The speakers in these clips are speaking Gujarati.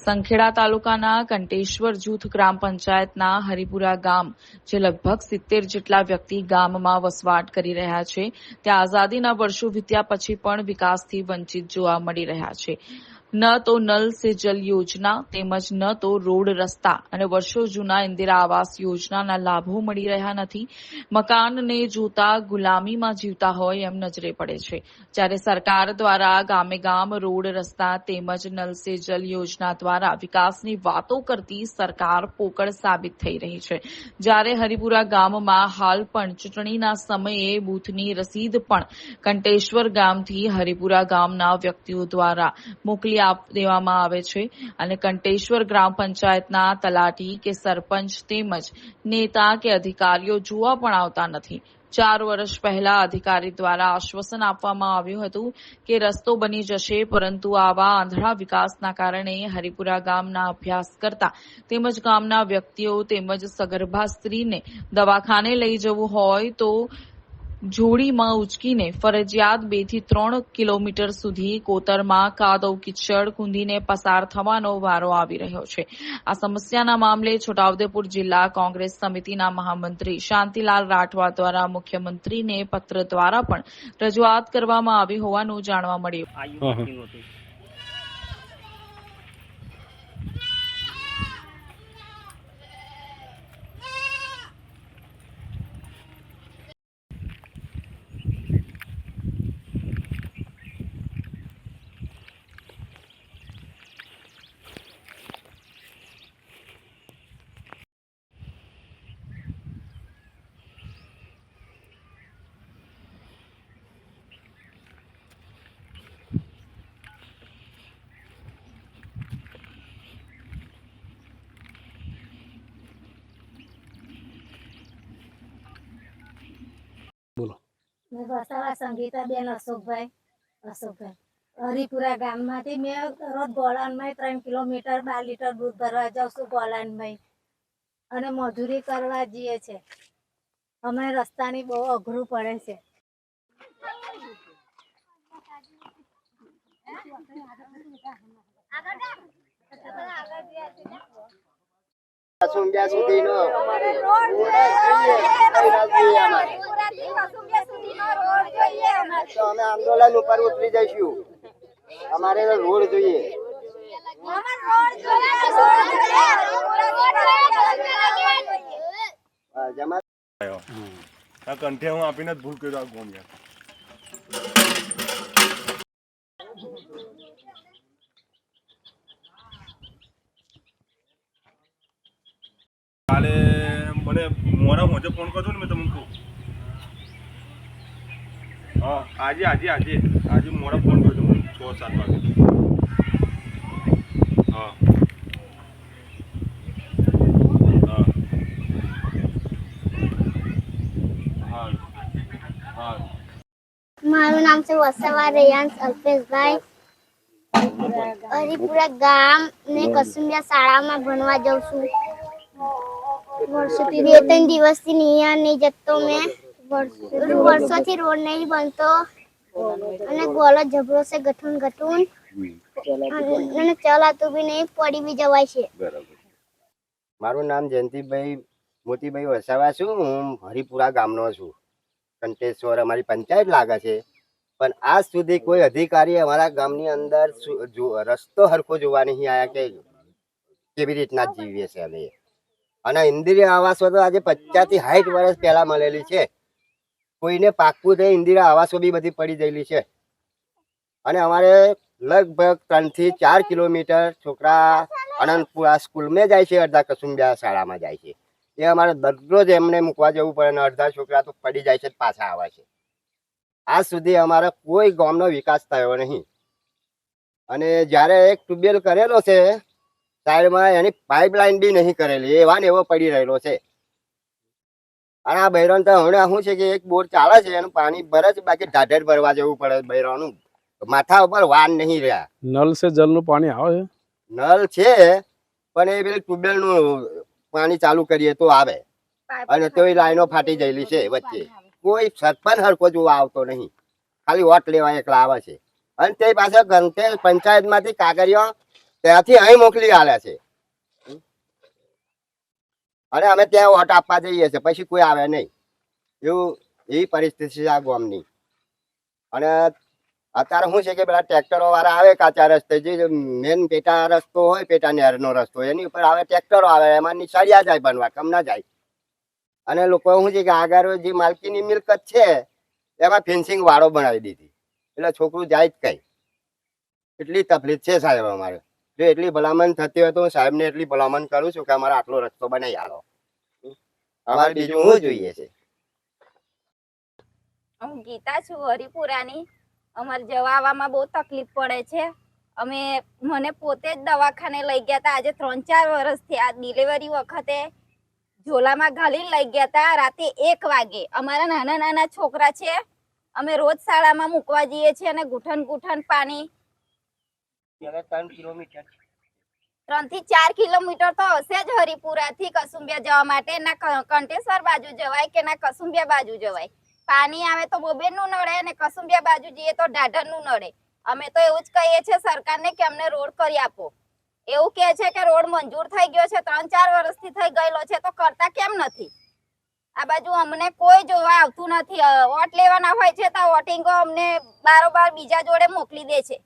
સંખેડા તાલુકાના કંટેશ્વર જૂથ ગ્રામ પંચાયતના હરિપુરા ગામ, જે લગભગ સિત્તેર જેટલા વ્યક્તિ ગામમાં વસવાટ કરી રહ્યા છે, ત્યાં આઝાદીના વર્ષો વીત્યા પછી પણ વિકાસથી વંચિત જોવા મળી રહ્યા છે. ન તો નલ સે જલ યોજના તેમજ ન તો રોડ રસ્તા. અને વર્ષો જૂના ઇન્દિરા આવાસ યોજનાના લાભો મળી રહ્યા નથી. મકાનને જોતા ગુલામીમાં જીવતા હોય એમ નજરે પડે છે. જ્યારે સરકાર દ્વારા ગામે ગામ રોડ રસ્તા તેમજ નલ સે જલ યોજના દ્વારા વિકાસની વાતો કરતી સરકાર પોકળ સાબિત થઈ રહી છે. જ્યારે હરિપુરા ગામમાં હાલ પણ ચૂંટણીના સમયે બૂથની રસીદ પણ કંટેશ્વર ગામથી હરિપુરા ગામના વ્યક્તિઓ દ્વારા મોકલી દેવામાં આવે છે અને કંટેશ્વર ગ્રામ પંચાયતના તલાટી કે સરપંચ તેમજ નેતા કે અધિકારીઓ જોવા પણ આવતા નથી. ચાર વર્ષ પહેલા અધિકારી દ્વારા આશ્વાસન આપવામાં આવ્યું હતું કે રસ્તો બની જશે, પરંતુ આવા આંધળા વિકાસના કારણે હરિપુરા ગામના અભ્યાસ કરતા તેમજ ગામના વ્યક્તિઓ તેમજ સગર્ભા સ્ત્રીને દવાખાને લઈ જવું હોય તો જોડીમાં ઉચકીને ફરજિયાત બેથી ત્રણ કિલોમીટર સુધી કોતરમાં કાદવ કિચડ કુંદીને પસાર થવાનો વારો આવી રહ્યો છે. આ સમસ્યાના મામલે છોટાઉદેપુર જિલ્લા કોંગ્રેસ સમિતિના મહામંત્રી શાંતિલાલ રાઠવા દ્વારા મુખ્યમંત્રીને પત્ર દ્વારા પણ રજૂઆત કરવામાં આવી હોવાનું જાણવા મળ્યું આયુ હા, હા. મિટિંગ હતી બોલો મેં વસાવા સંગીતાબેન અશોકભાઈ અશોકભાઈ. હરિપુરા ગામમાંથી મેં રોજ ગોળાનમાં ત્રણ કિલોમીટર, બાર લીટર દૂધ ભરવા જાઉં છું ગોળાનમાં અને મજૂરી કરવા જઈએ છે. અમે રસ્તાની બહુ અઘરું પડે છે. તો અમે આંદોલન ઉપર ઉતરી જઈશું. અમારે રોડ જોઈએ. કંઠે હું આપીને જ ભૂલ કર્યો આ ગોમ કાલે મને મોડા મોજે ફોન કરજો ને મેં તમને કહું. હા, આજે આજે આજે. આજે મોડા ફોન કરજો મને, છ, સાત વાગે. હા. મારું નામ છે વસાવા રેયાંશ અલ્પેશભાઈ. હરિપુરા ગામ ને કસુંબિયા શાળામાં ભણવા જાઉં છું. બે ત્રણ દિવસથી નિયા નહીં જતો મેં. વર્ષો- વર્ષોથી રોડ નહીં બનતો. અને ગોળો જબરો છે ગઠુન ગઠુન. અને ચલાતું બી નહીં, પડી બી જવાય છે. મારું નામ જયંતિભાઈ, મોતીભાઈ વસાવા છું. હું હરિપુરા ગામનો છું. કંટેશ્વર અમારી પંચાયત લાગે છે. પણ આજ સુધી કોઈ અધિકારી અમારા ગામની અંદર રસ્તો હરખો જોવા નહીં આવ્યા કે કેવી રીતના જીવીએ છીએ અમે. અને ઇન્દિરા આવાસો તો આજે પચાસથી સાઠ વર્ષ પહેલા મળેલી છે. કોઈને પાકવું થઈ ઇન્દિરા આવાસો બી બધી પડી ગયેલી છે. અને અમારે લગભગ ત્રણથી ચાર કિલોમીટર છોકરા અનંતપુરા સ્કૂલમાં જાય છે, અડધા કસુંબિયા શાળામાં જાય છે. એ અમારે દરરોજ એમને મૂકવા જવું પડે અને અડધા છોકરા તો પડી જાય છે પાછા આવે છે. આજ સુધી અમારા કોઈ ગામનો વિકાસ થયો નહીં. અને જ્યારે એક ટ્યુબવેલ કરેલો છે સાઈડમાં એની પાઇપલાઇન બી નહીં કરેલી એવા ને એવો પડી રહેલો છે. અને આ બૈરોન તો હમણાં શું છે કે એક બોર ચાલે છે એનું પાણી ભરે છે બાકી ઢાઢેર ભરવા જવું પડે બૈરોનું. માથા ઉપર વાન નહીં રહ્યા. નલ છે જલનું પાણી આવે છે? નલ છે પણ એ પેલી ટ્યુબવેલનું પાણી ચાલુ કરીએ તો આવે. અને તોય લાઈનો ફાટી ગયેલી છે વચ્ચે. કોઈ સરપંચ હરકો જોવા આવતો નહીં. ખાલી વોટ લેવા એકલા આવે છે. અને તે પાછળ ઘંટે પંચાયતમાંથી કાગળિયો ત્યાંથી અહીં મોકલી આલે છે. અને અમે ત્યાં વોટ આપવા જઈએ છીએ, પછી કોઈ આવે નહીં. એવું, એવી પરિસ્થિતિ છે આ ગામની. અને અત્યારે શું છે કે પેલા ટ્રેક્ટરો વાળા આવે કાચા રસ્તે, જે મેન પેટા રસ્તો હોય, પેટા નહેરનો રસ્તો, એની ઉપર આવે, ટ્રેક્ટરો આવે, એમાં નિશાળિયા જાય બનવા, કમ ના જાય. અને લોકો શું છે કે આગળ જે માલકીની મિલકત છે, એમાં ફેન્સિંગ વાળો બનાવી દીધી. એટલે છોકરું જાય જ કઈ. એટલી તકલીફ છે સાહેબ અમારે. જો એટલી ભલામણ થતી હોય તો હું સાહેબને એટલી ભલામણ કરું છું કે અમારે આટલો રસ્તો બનાવી આલો. અમારે બીજું શું જોઈએ છે? હું ગીતા છું હરિપુરાની. અમારે જવા આવવામાં બહુ તકલીફ પડે છે. અમે મને પોતે જ દવાખાને લઈ ગયા હતા. આજે ત્રણ ચાર વર્ષથી આ ડિલિવરી વખતે ઝોલામાં ઘાલીને લઈ ગયા હતા. રાતે એક વાગે. અમારા નાના નાના છોકરા છે. અમે રોજ શાળામાં મૂકવા જઈએ છીએ અને ગુઠન ગુઠન પાણી થી ચાર કિલોમીટર તો હશે જવા માટે. કંટેશ્વર બાજુ જવાય કે કસુંબિયા બાજુ નડે અમે તો એવું જ કહીએ છીએ સરકારને કે અમને રોડ કરી આપો. એવું કહે છે કે રોડ મંજૂર થઈ ગયો છે, ત્રણ ચાર વર્ષથી થઈ ગયેલો છે, તો કરતા કેમ નથી? આ બાજુ અમને કોઈ જોવા આવતું નથી. વોટ લેવાના હોય છે તો વોટિંગો અમને બારોબાર બીજા જોડે મોકલી દે છે.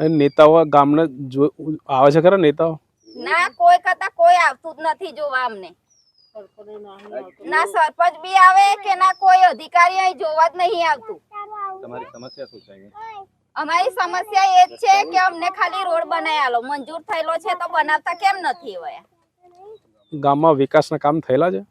અને નેતાઓ ગામના જો આવે છે ખરા નેતાઓ? ના કોઈ કરતા કોઈ આવતું જ નથી જોવા અમને. ના સરપંચ બી આવે કે ના કોઈ અધિકારી અહીં જોવા જ નહીં આવતું. તમારી સમસ્યા શું છે અમારી સમસ્યા એ જ છે કે અમને ખાલી રોડ બનાવી મંજૂર થયેલો છે તો બનાવતા કેમ નથી હોય? ગામમાં વિકાસના કામ થયેલા છે?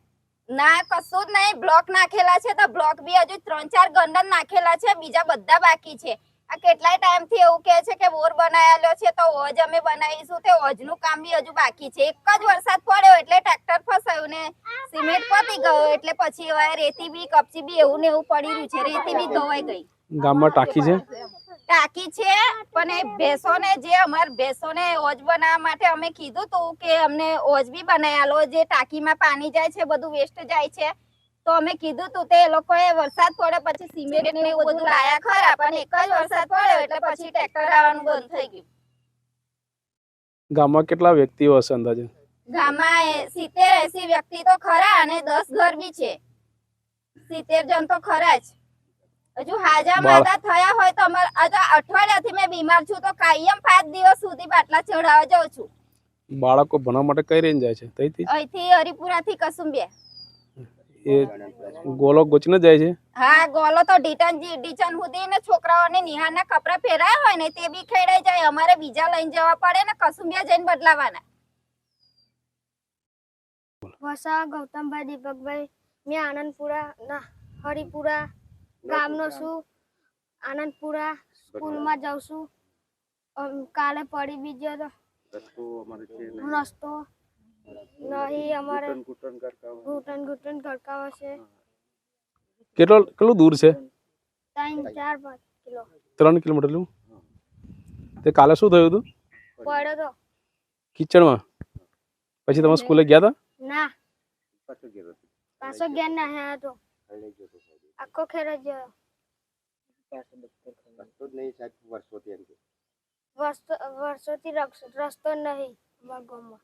ના કશું જ નહીં. બ્લોક નાખેલા છે તો બ્લોક બી હજુ ત્રણ ચાર ગંડન નાખેલા છે. બીજા બધા બાકી છે. આ કેટલાય ટાઈમથી એવું કહે છે કે બોર બનાવેલો છે તો ઓજ અમે બનાવીશું. તે હોજનું કામ બી હજુ બાકી છે. એક જ વરસાદ પડ્યો એટલે ટ્રેક્ટર ફસાયું ને સિમેન્ટ પતી ગયો એટલે પછી હવે રેતી બી કપચી બી એવું ને એવું પડી રહ્યું છે. રેતી બી ધોવાઈ ગઈ. ગામમાં ટાંકી છે? ટાંકી છે પણ એ ભેંસોને જે અમાર ભેંસોને ઓજ બનાવવા માટે અમે કીધું તું કે અમને ઓજ બી બનાવેલો જે ટાંકીમાં પાણી જાય છે બધું વેસ્ટ જાય છે. તો અમે કીધું તું તે લોકોએ વરસાદ પડે પછી સિમેન્ટ ને એવું બધું લાયા ખરા પણ એક જ વરસાદ પડ્યો એટલે પછી ટ્રેક્ટર આવવાનું બંધ થઈ ગયું. ગામમાં કેટલા વ્યક્તિઓ હશે અંદાજે? ગામમાં સિત્તેર એસી વ્યક્તિ તો ખરા અને દસ ઘર બી છે. સિત્તેર જણ તો ખરા જ. હજુ હાજા માદા થયા હોય તો અમારે અઠવાડિયાથી મેં બીમાર છું તો કાયમ પાંચ દિવસ સુધી બાટલા ચડાવવા જાઉં છું. બાળકો ભણવા માટે કઈ રેન્જ જાય છે? અહીંથી હરિપુરાથી કસુંબિયા એ ગોલો ગોચીને જાય છે? હા ગોલો તો ડીટન ડીચન સુધી ને છોકરાઓને નિહાળના કપડા પહેરાયા હોય ને તે બી ખેડાઈ જાય. અમારે બીજા લઈને જવા પડે ને કસુંબિયા જઈને બદલાવાના. વસા ગૌતમભાઈ દીપકભાઈ મેં આનંદપુરા ના હરિપુરા ગામનો છું. આનંદપુરા સ્કૂલમાં જાઉં છું. કાલે પડી બીજો રસ્તો નહીં અમારે ઘૂંટણ ઘૂંટણ ગડકાવે છે કેટલો કેટલું દૂર છે? ત્રણ ચાર પાંચ કિલો. ત્રણ કિલોમીટર તે કાલે શું થયું હતું? પડ્યો તો. કિચડમાં પછી તમે સ્કૂલે ગયા હતા ના. પાછો ગયા ના હે તો આખો ખેર જ રસ્તો જ નહીં સાહેબ વર્ષોથી એમ કે. વર્ષોથી રસ્તો નહીં અમારા ગામમાં.